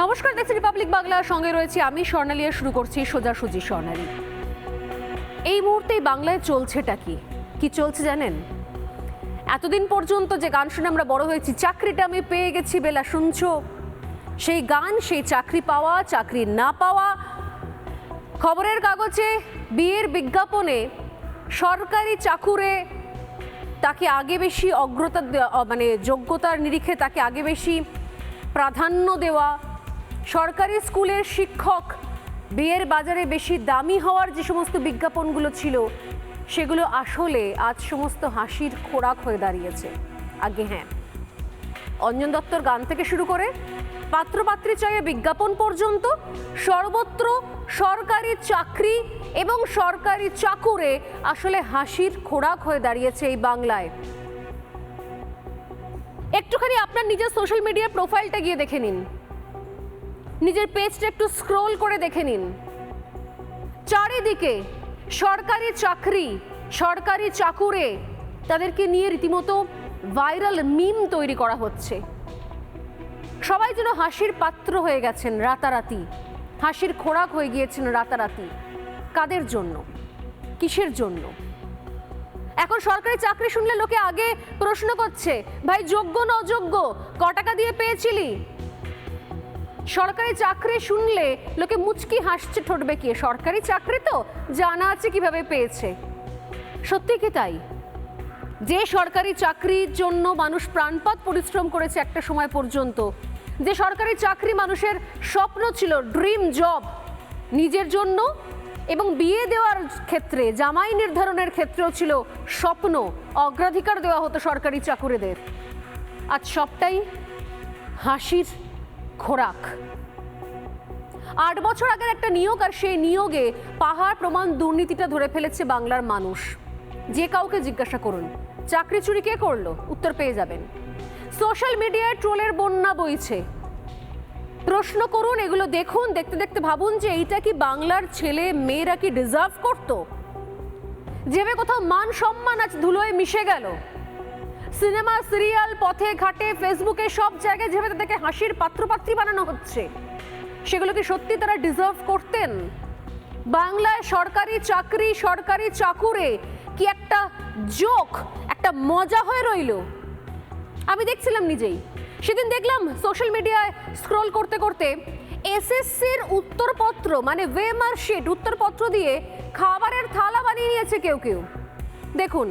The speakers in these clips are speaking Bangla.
নমস্কার দেখছি রিপাবলিক বাংলার সঙ্গে রয়েছে আমি স্বর্ণালিয়া শুরু করছি সোজাসুজি স্বর্ণালী। এই মুহূর্তে বাংলায় চলছেটা কি? কি চলছে জানেন? এতদিন পর্যন্ত যে গান শুনে আমরা বড় হয়েছি, চাকরিটা আমি পেয়ে গেছি বেলা শুনছো। সেই গান, সেই চাকরি পাওয়া, চাকরি না পাওয়া, খবরের কাগজে, বিয়ের বিজ্ঞাপনে, সরকারি চাকুরে তাকে আগে বেশি অগ্রতা মানে যোগ্যতার নিরিখে তাকে আগে বেশি প্রাধান্য দেওয়া সরকারি স্কুলের শিক্ষক, বিয়ের বাজারে বেশি দামি হওয়ার যে সমস্ত বিজ্ঞাপনগুলো ছিল, সেগুলো আসলে আজ সমস্ত হাসির খোরাক হয়ে দাঁড়িয়েছে। আগে হ্যাঁ অঞ্জন দত্তর গান থেকে শুরু করে পাত্রপাত্রী চায়ে বিজ্ঞাপন পর্যন্ত সর্বত্র সরকারি চাকরি এবং সরকারি চাকুরে আসলে হাসির খোরাক হয়ে দাঁড়িয়েছে এই বাংলায়। একটুখানি আপনার নিজের সোশ্যাল মিডিয়া প্রোফাইলটা গিয়ে দেখে নিন। নিজের পেজটা একটু স্ক্রোল করে দেখে নিন। চারিদিকে সরকারি চাকরি, সরকারি চাকুরে তাদেরকে নিয়ে রীতিমতো ভাইরাল মিম তৈরি করা হচ্ছে। সবাই যেন হাসির পাত্র হয়ে গেছেন রাতারাতি। হাসির খোরাক হয়ে গিয়েছেন রাতারাতি। কাদের জন্য? কিসের জন্য? এখন সরকারি চাকরি শুনলে লোকে আগে প্রশ্ন করছে, ভাই, যোগ্য না অযোগ্য ক টাকা দিয়ে পেয়েছিলি? সরকারি চাকরি শুনলে লোকে মুচকি হাসছে ঠোঁট বেঁকিয়ে সরকারি চাকরি তো জানা আছে কীভাবে পেয়েছে। সত্যি কি তাই? যে সরকারি চাকরির জন্য মানুষ প্রাণপাত পরিশ্রম করেছে একটা সময় পর্যন্ত, যে সরকারি চাকরি মানুষের স্বপ্ন ছিল, ড্রিম জব, নিজের জন্য এবং বিয়ে দেওয়ার ক্ষেত্রে, জামাই নির্ধারণের ক্ষেত্রেও ছিল স্বপ্ন, অগ্রাধিকার দেওয়া হতো সরকারি চাকুরিদের। আজ সবটাই হাসির খোরাক। আট বছর আগের একটা নিয়োগ আর সেই নিয়োগে পাহাড় প্রমাণ দুর্নীতিটা ধরে ফেলেছে বাংলার মানুষ। যে কাউকে জিজ্ঞাসা করুন, চাকরি চুরি কে করল? উত্তর পেয়ে যাবেন। সোশ্যাল মিডিয়ায় ট্রোলের বন্যা বইছে। প্রশ্ন করুন, এগুলো দেখুন, দেখতে দেখতে ভাবুন যে এইটা কি বাংলার ছেলে, মেয়েরা কি ডিজার্ভ করতো? যেভাবে কোথাও মান সম্মান আজ ধুলোয় মিশে গেল। সিনেমা, সিরিয়াল, পথে ঘাটে, ফেসবুকে সব জায়গায় যেভাবে তাদেরকে হাসির পাত্রপাত্রী বানানো হচ্ছে, সেগুলো কি সত্যি তারা ডিজার্ভ করতেন? বাংলায় সরকারি চাকরি, সরকারি চাকুরে কি একটা জোক একটা মজা হয়ে রইল? আমি দেখছিলাম নিজেই। সেদিন দেখলাম সোশ্যাল মিডিয়ায় স্ক্রল করতে করতে এসএসসির উত্তরপত্র মানে ওয়েমার শিট উত্তরপত্র দিয়ে খাবারের থালা বানিয়ে নিয়েছে কেউ কেউ। দেখুন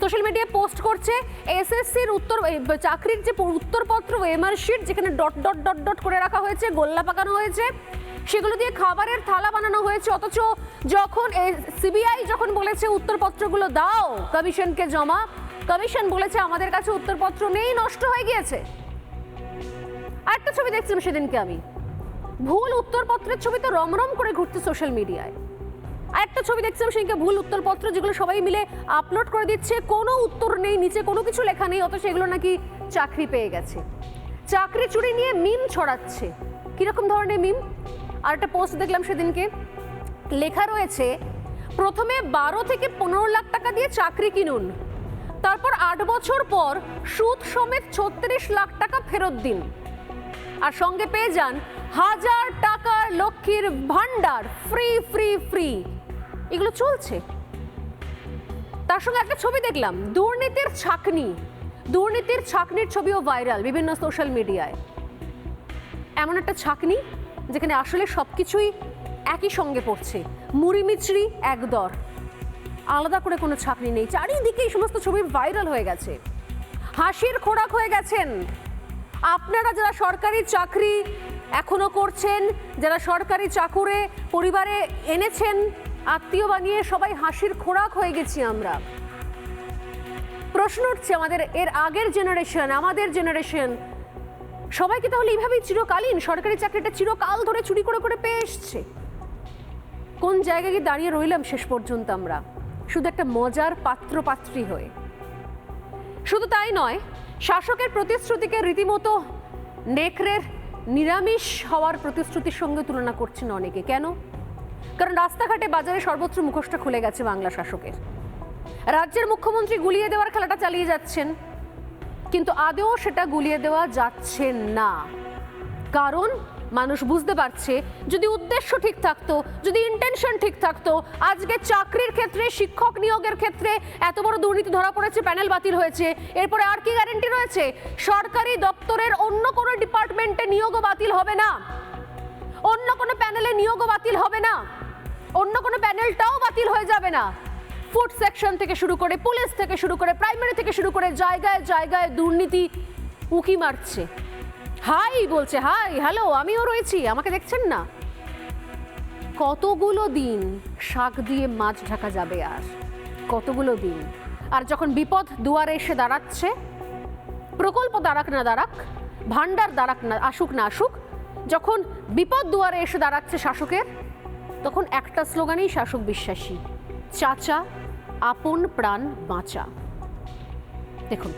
সোশ্যাল মিডিয়ায় পোস্ট করছে, এসএসসির উত্তর চাকরির যে উত্তরপত্র ওয়েমার শিট, যেখানে ডট ডট ডট ডট করে রাখা হয়েছে, গোল্লা পাকানো হয়েছে, সেগুলো দিয়ে খাবারের থালা বানানো হয়েছে, অথচ যখন সিবিআই যখন বলেছে উত্তরপত্রগুলো দাও, কমিশনকে জমা, কমিশন বলেছে আমাদের কাছে উত্তরপত্র নেই, নষ্ট হয়ে গিয়েছে। আরেকটা ছবি দেখছিলাম সেদিনকে আমি। ভুল উত্তরপত্রের ছবি তো রমরম করে ঘুরতে সোশ্যাল মিডিয়ায়। আরেকটা ছবি দেখছিলাম, সেদিনকে ভুল উত্তরপত্র যেগুলো সবাই মিলে আপলোড করে দিচ্ছে। কোনো উত্তর নেই, নিচে কোনো কিছু লেখা নেই অত সেগুলো নাকি চাকরি পেয়ে গেছে। চাকরি চুরি নিয়ে মিম ছড়াচ্ছে। কীরকম ধরনের মিম আর একটা পোস্ট দেখলাম সেদিনকে। লেখা রয়েছে, প্রথমে বারো থেকে পনেরো লাখ টাকা দিয়ে চাকরি কিনুন। তারপর আট বছর পর সুদ সমেত ছত্রিশ লাখ টাকা ফেরত দিন। আর সঙ্গে পেয়ে যান, হাজার টাকার লক্ষ্মীর ভান্ডার ফ্রি ফ্রি ফ্রি এগুলো চলছে। তার সঙ্গে একটা ছবি দেখলাম, দুর্নীতির ছাকনি। দুর্নীতির ছাকনির ছবিও ভাইরাল বিভিন্ন সোশ্যাল মিডিয়ায়। এমন একটা ছাকনি যেখানে আসলে সব কিছুই একই সঙ্গে পড়ছে মুড়ি মিচড়ি একদর আলাদা করে কোনো ছাকনি নেই, চারিদিকে এই সমস্ত ছবি ভাইরাল হয়ে গেছে। হাসির খোরাক হয়ে গেছেন। আপনারা যারা সরকারি চাকরি এখনও করছেন, যারা সরকারি চাকুরে পরিবারে এনেছেন আত্মীয় বানিয়ে সবাই হাসির খোরাক হয়ে গেছি আমরা। প্রশ্ন উঠছে আমাদের, এর আগের জেনারেশন আমাদের জেনারেশন সবাইকে তাহলে এইভাবেই চিরকালীন? সরকারি চাকরিটা চিরকাল ধরে চুরি করে করে পেয়ে এসছে। কোন জায়গায় গিয়ে দাঁড়িয়ে রইলাম শেষ পর্যন্ত আমরা? শুধু একটা মজার পাত্র পাত্রী হয়ে। শুধু তাই নয়, শাসকের প্রতিশ্রুতিকে রীতিমতো নেকড়ের নিরামিষ হওয়ার প্রতিশ্রুতির সঙ্গে তুলনা করছেন অনেকে। কেন? কারণ রাস্তাঘাটে বাজারে সর্বত্র মুখোশটা খুলে গেছে বাংলা শাসকের। রাজ্যের মুখ্যমন্ত্রী গুলিয়ে দেওয়ার খেলাটা চালিয়ে যাচ্ছেন, কিন্তু আদেও সেটা গুলিয়ে দেওয়া যাচ্ছে না। কারণ মানুষ বুঝতে পারছে, যদি উদ্দেশ্য ঠিক থাকতো, যদি ইন্টেনশন ঠিক থাকতো, আজকে চাকরির ক্ষেত্রে, শিক্ষক নিয়োগের ক্ষেত্রে এত বড় দুর্নীতি ধরা পড়েছে প্যানেল বাতিল হয়েছে, এরপরে আর কি গ্যারেন্টি রয়েছে? সরকারি দপ্তরের অন্য কোনো ডিপার্টমেন্টে নিয়োগও বাতিল হবে না। অন্য কোনো প্যানেলে নিয়োগও বাতিল হবে না। অন্য কোনো প্যানেলটাও বাতিল হয়ে যাবে না। ফুড সেকশন থেকে শুরু করে পুলিশ থেকে শুরু করে প্রাইমারি থেকে শুরু করে জায়গায় জায়গায় দুর্নীতি উকি মারছে। হাই বলছে, হাই, হ্যালো, আমিও রয়েছি, আমাকে দেখছেন না? কতগুলো দিন শাক দিয়ে মাছ ঢাকা যাবে আর? কতগুলো দিন? আর যখন বিপদ দুয়ারে এসে দাঁড়াচ্ছে, প্রকল্প দাঁড়াক না দাঁড়াক ভান্ডার দাঁড়াক না, আসুক না আসুক যখন বিপদ দুয়ারে এসে দাঁড়াচ্ছে শাসকের তখন একটা স্লোগানেই শাসক বিশ্বাসী চাচা আপন প্রাণ বাঁচা। দেখুন।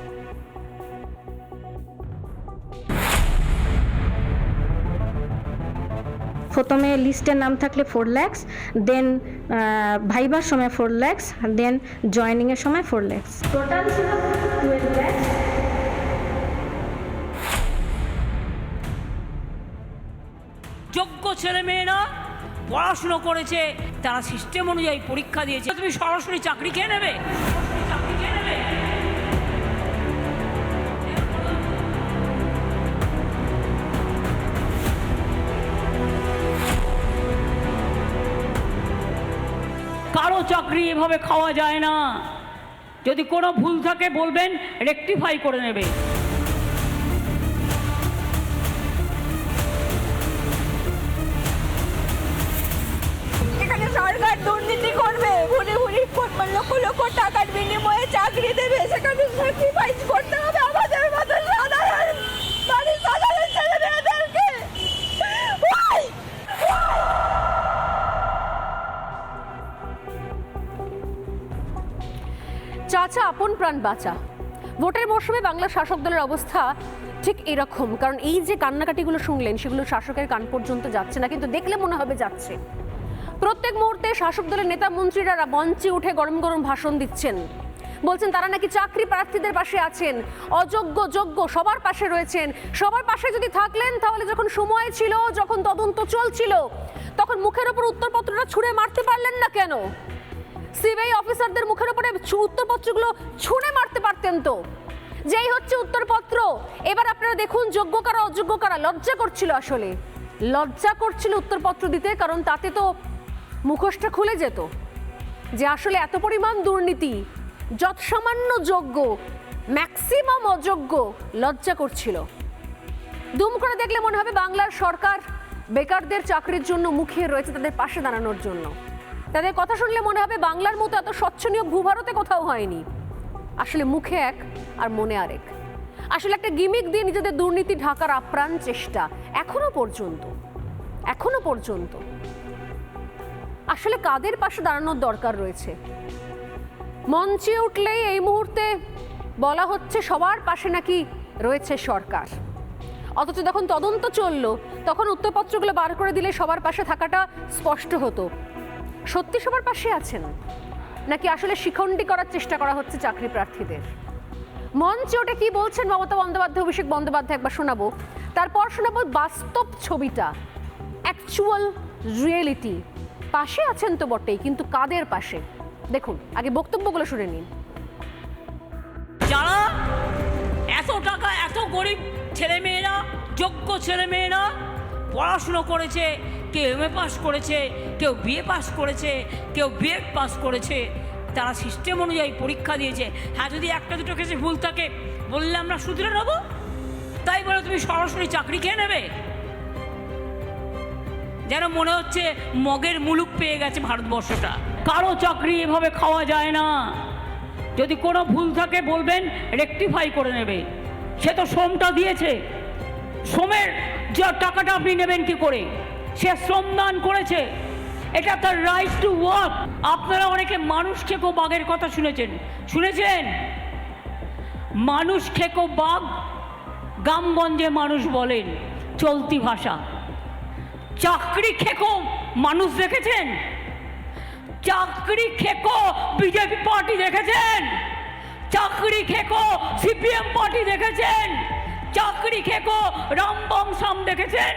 প্রথমে লিস্টের নাম থাকলে ফোর ল্যাক্স দেন ভাইবার সময় ফোর ল্যাক্স দেন জয়নিংয়ের সময় ফোর ল্যাক্স টোটাল ছিল টুয়েলভ ল্যাক্স যোগ্য ছেলেমেয়েরা পড়াশুনো করেছে, তারা সিস্টেম অনুযায়ী পরীক্ষা দিয়েছে। তুমি সরাসরি চাকরি খেয়ে নেবে? কারও চাকরি এভাবে খাওয়া যায় না। যদি কোনো ভুল থাকে বলবেন রেকটিফাই করে নেবে। লক্ষ টাকার বিনিময়ে চাকরি দেবে, সেখানে স্যাক্রিফাইস করতে হবে আমাদের মতো সাধারণ বাড়ির সাধারণ চাচা, আপন প্রাণ বাঁচা। ভোটের মরশুমে বাংলা শাসক দলের অবস্থা ঠিক এরকম, কারণ এই যে কান্নাকাটিগুলো শুনলেন, সেগুলো শাসকের কান পর্যন্ত যাচ্ছে না, কিন্তু দেখলে মনে হবে যাচ্ছে। প্রত্যেক মুহূর্তে শাসক দলের নেতা মন্ত্রীরা মঞ্চে উঠে গরম গরম ভাষণ দিচ্ছেন। বলছেন, তারা নাকি চাকরি প্রার্থীদের পাশে আছেন, অযোগ্য, যোগ্য, সবার পাশে রয়েছেন। সবার পাশে যদি থাকলেন, তাহলে যখন সময় ছিল, যখন তদন্ত চলছিল, তখন মুখের ওপর উত্তরপত্রটা ছুঁড়ে মারতে পারলেন না কেন? সিবিআই অফিসারদের মুখের উপরে উত্তরপত্রগুলো ছুঁড়ে মারতে পারতেন তো। যেই হচ্ছে উত্তরপত্র। এবার আপনারা দেখুন, যোগ্য কারা, অযোগ্য কারা। লজ্জা করছিল আসলে। লজ্জা করছিল উত্তরপত্র দিতে, কারণ তাতে তো মুখোশটা খুলে যেত যে আসলে এত পরিমাণ দুর্নীতি যত সামান্য যোগ্য ম্যাক্সিমাম অযোগ্য লজ্জা করছিল। দুম করে দেখলে মনে হবে বাংলার সরকার বেকারদের চাকরির জন্য মুখিয়ে রয়েছে তাদের পাশে দাঁড়ানোর জন্য। তাদের কথা শুনলে মনে হবে বাংলার মতো এত স্বচ্ছনীয় ভূভারতে কোথাও হয়নি। আসলে মুখে এক আর মনে আরেক। আসলে একটা গিমিক দিয়ে নিজেদের দুর্নীতি ঢাকার আপ্রাণ চেষ্টা এখনও পর্যন্ত এখনও পর্যন্ত। আসলে কাদের পাশে দাঁড়ানোর দরকার রয়েছে? মঞ্চে উঠলেই এই মুহূর্তে বলা হচ্ছে সবার পাশে নাকি রয়েছে সরকার। অথচ যখন তদন্ত চলল, তখন উত্তরপত্রগুলো বার করে দিলে সবার পাশে থাকাটা স্পষ্ট হতো। সত্যি সবার পাশে আছেন? নাকি আসলে শিখণ্ডী করার চেষ্টা করা হচ্ছে চাকরি প্রার্থীদের? মঞ্চে ওটা কি বলছেন মমতা বন্দ্যোপাধ্যায়, অভিষেক বন্দ্যোপাধ্যায় একবার শোনাবো। তারপর শোনাবো বাস্তব ছবিটা অ্যাকচুয়াল রিয়েলিটি পাশে আছেন তো বটেই, কিন্তু কাদের পাশে? দেখুন, আগে বক্তব্যগুলো শুনে নিন। যারা এত টাকা, এত গরিব ছেলেমেয়েরা, যোগ্য ছেলেমেয়েরা পড়াশুনো করেছে, কেউ এম এ পাস করেছে, কেউ বিএ পাস করেছে, কেউ বিএড পাস করেছে, তারা সিস্টেম অনুযায়ী পরীক্ষা দিয়েছে। হ্যাঁ যদি একটা দুটো কেসে ভুল থাকে, বললে আমরা শুধরে নেব? তাই বলে তুমি সরাসরি চাকরি খেয়ে নেবে? যেন মনে হচ্ছে মগের মুলুক পেয়ে গেছে ভারতবর্ষটা। কারও চাকরি এভাবে খাওয়া যায় না। যদি কোনো ভুল থাকে বলবেন রেকটিফাই করে নেবে। সে তো শ্রমটা দিয়েছে। শ্রমের যা টাকাটা আপনি নেবেন কি করে? সে শ্রমদান করেছে। এটা তার রাইট টু ওয়ার্ক আপনারা অনেকে মানুষ খেকো বাঘের কথা শুনেছেন। শুনেছেন? মানুষ খেকো বাঘ, গ্রামগঞ্জে মানুষ বলেন, চলতি ভাষা। চাকরি খেকো, মানুষ দেখেছেন? চাকরি খেকো, বিজেপি পার্টি দেখেছেন? চাকরি খেকো, সিপিএম পার্টি দেখেছেন? চাকরি খেকো রামবংশাম দেখেছেন?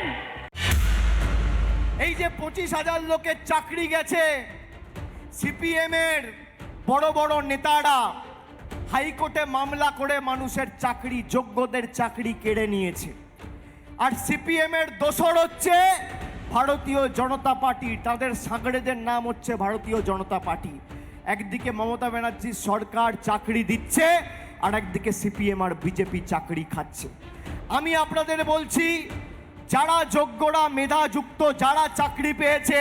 এই যে পঁচিশ হাজার লোকের চাকরি গেছে সিপিএম এর বড় বড় নেতারা, হাইকোর্টে মামলা করে মানুষের চাকরি, যোগ্যদের চাকরি কেড়ে নিয়েছে। আর সিপিএম এর দোসর হচ্ছে ভারতীয় জনতা পার্টি, তাদের সাগরেদের নাম হচ্ছে ভারতীয় জনতা পার্টি। একদিকে মমতা ব্যানার্জি সরকার চাকরি দিচ্ছে, আর একদিকে সিপিএম আর বিজেপি চাকরি খাচ্ছে। আমি আপনাদের বলছি, যারা যোগ্যরা মেধাযুক্ত, যারা চাকরি পেয়েছে,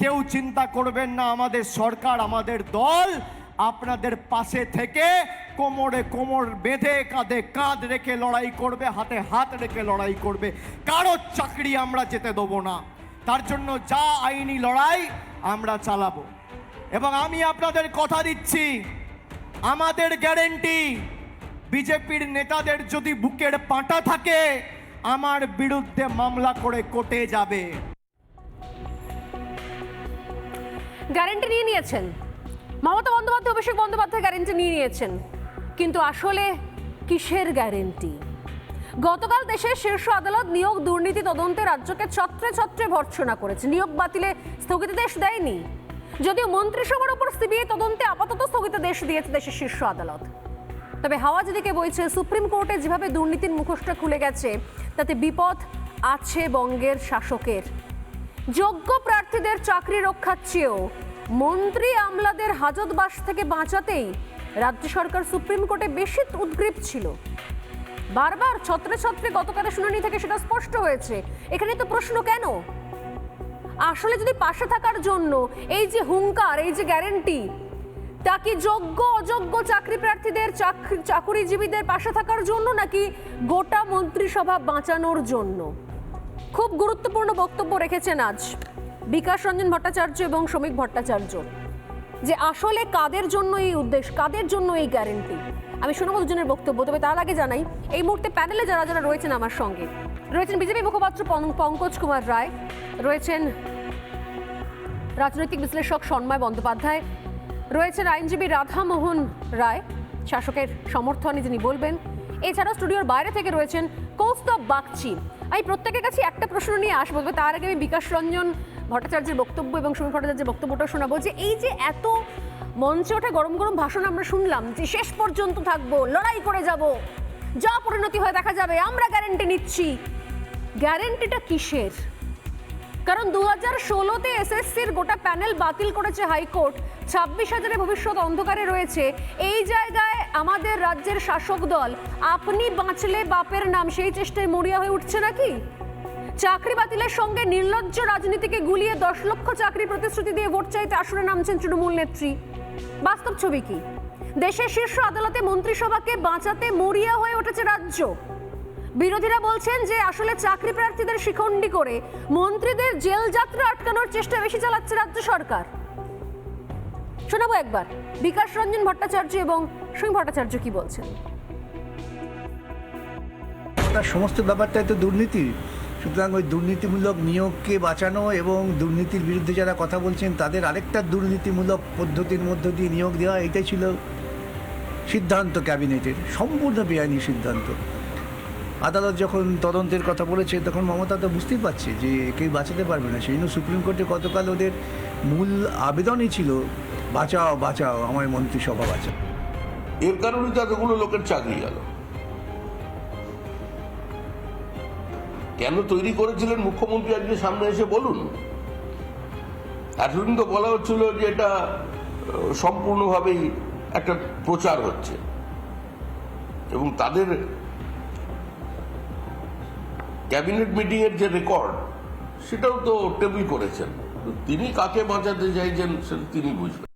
কেউ চিন্তা করবেন না, আমাদের সরকার, আমাদের দল আপনাদের পাশে থেকে কোমরে কোমর বেঁধে, কাঁধে কাঁধ রেখে লড়াই করবে, হাতে হাত রেখে লড়াই করবে। কারোর চাকরি আমরা যেতে দেবো না। তার জন্য যা আইনি লড়াই আমরা চালাবো। এবং আমি আপনাদের কথা দিচ্ছি, আমাদের গ্যারেন্টি, বিজেপির নেতাদের যদি বুকের পাঁটা থাকে, আমার বিরুদ্ধে মামলা করে কোর্টে যাবে। গ্যারেন্টি নিয়ে নিয়েছেন। মমতা বন্দ্যোপাধ্যায় অভিষেক বন্দ্যোপাধ্যায় গ্যারেন্টি নিয়ে নিয়েছেন। কিন্তু আসলে কিসের গ্যারেন্টি গতকাল দেশের শীর্ষ আদালত নিয়োগ দুর্নীতি তদন্তে রাজ্যকে ছত্রে ছত্রে ভর্ৎসনা করেছে। নিয়োগ বাতিলে স্থগিতাদেশ দেয়নি। যদিও মন্ত্রিসভার উপর সিবিআই তদন্তে আপাতত স্থগিতাদেশ দিয়েছে দেশের শীর্ষ আদালত। তবে হাওয়া যেদিকে বইছে, সুপ্রিম কোর্টে যেভাবে দুর্নীতির মুখোশটা খুলে গেছে, তাতে বিপদ আছে বঙ্গের শাসকের। যোগ্য প্রার্থীদের চাকরি রক্ষার চেয়েও মন্ত্রী আমলাদের হাজতবাস থেকে বাঁচাতেই রাজ্য সরকার সুপ্রিম কোর্টে বেশি উদ্গ্রীব ছিল। বারবার ছত্রে ছত্রে গতকালের শুনানি থেকে সেটা স্পষ্ট হয়েছে। এখানে তো প্রশ্ন কেন? আসলে যদি পাশে থাকার জন্য এই যে হুঙ্কার, এই যে গ্যারেন্টি, তা কি যোগ্য, অযোগ্য চাকরি প্রার্থীদের, চাকরি, চাকুরিজীবীদের পাশে থাকার জন্য নাকি গোটা মন্ত্রিসভা বাঁচানোর জন্য? খুব গুরুত্বপূর্ণ বক্তব্য রেখেছেন আজ বিকাশ রঞ্জন ভট্টাচার্য এবং শ্রমিক ভট্টাচার্য। যে আসলে কাদের জন্য এই উদ্দেশ্য, কাদের জন্য এই গ্যারেন্টি আমি শোনাবো দুজনের বক্তব্য, তবে তার আগে জানাই, এই মুহূর্তে প্যানেলে যারা যারা রয়েছেন আমার সঙ্গে, রয়েছেন বিজেপি মুখপাত্র পঙ্কজ কুমার রায়, রয়েছেন রাজনৈতিক বিশ্লেষক সন্ময় বন্দ্যোপাধ্যায়, রয়েছেন আইনজীবী রাধামোহন রায়, শাসকের সমর্থনে যিনি বলবেন। এছাড়া স্টুডিওর বাইরে থেকে রয়েছেন কৌস্তব বাগচি। আমি প্রত্যেকের কাছে একটা প্রশ্ন নিয়ে আসব, তবে তার আগে আমি বিকাশ রঞ্জন ভট্টাচার্যের বক্তব্য এবং সুমি ভট্টাচার্যের বক্তব্যটা শোনাবো যে এই যে এত মঞ্চে ওঠা গরম গরম ভাষণ আমরা শুনলাম যে শেষ পর্যন্ত থাকব, লড়াই করে যাব, যা পরিণতি হয় দেখা যাবে, আমরা গ্যারেন্টি নিচ্ছি। গ্যারেন্টিটা কিসের? কারণ দু হাজার ষোলোতে এসএসসির গোটা প্যানেল বাতিল করেছে হাইকোর্ট, ছাব্বিশ হাজারের ভবিষ্যৎ অন্ধকারে রয়েছে। এই জায়গায় আমাদের রাজ্যের শাসক দল, আপনি বাঁচলে বাপের নাম, সেই চেষ্টায় মরিয়া হয়ে উঠছে নাকি? চাকরি বাতিলের সঙ্গে নির্লজ্জ রাজনীতিকে গুলিয়ে দশ লক্ষ চাকরি প্রতিশ্রুতি দিয়ে ভোট চাইতে আসরে নামছেন তৃণমূল নেত্রী। বাস্তব ছবি কি? দেশের শীর্ষ আদালতে মন্ত্রিসভাকে বাঁচাতে মরিয়া হয়ে উঠেছে রাজ্য। বিরোধীরা বলছেন যে আসলে চাকরি প্রার্থীদের শিখণ্ডি করে মন্ত্রীদের জেল যাত্রা আটকানোর চেষ্টা বেশি চালাচ্ছে রাজ্য সরকার। শোনাবো একবার। বিকাশ রঞ্জন ভট্টাচার্য এবং সুমি ভট্টাচার্য কি বলছেন? সমস্ত ব্যাপারটাই তো দুর্নীতি। সুতরাং ওই দুর্নীতিমূলক নিয়োগকে বাঁচানো এবং দুর্নীতির বিরুদ্ধে যারা কথা বলছেন, তাদের আরেকটা দুর্নীতিমূলক পদ্ধতির মধ্য দিয়ে নিয়োগ দেওয়া, এটাই ছিল সিদ্ধান্ত ক্যাবিনেটের, সম্পূর্ণ বেআইনি সিদ্ধান্ত। আদালত যখন তদন্তের কথা বলেছে, তখন মমতা তো বুঝতেই পারছে যে কেউ বাঁচাতে পারবে না। সেই জন্য সুপ্রিম কোর্টে গতকাল ওদের মূল আবেদনই ছিল, বাঁচাও বাঁচাও, আমার মন্ত্রিসভা বাঁচাও। এর কারণে তো এতগুলো লোকের চাকরি গেল। কেন তৈরি করেছিলেন মুখ্যমন্ত্রী আজকে সামনে এসে বলুন? এতদিন তো বলা হচ্ছিল যে এটা সম্পূর্ণভাবেই একটা প্রচার হচ্ছে। এবং তাদের ক্যাবিনেট মিটিং এর যে রেকর্ড, সেটাও তো টেবিল করেছেন। তিনি কাকে বাঁচাতে চাইছেন, সেটা তিনি বুঝবেন।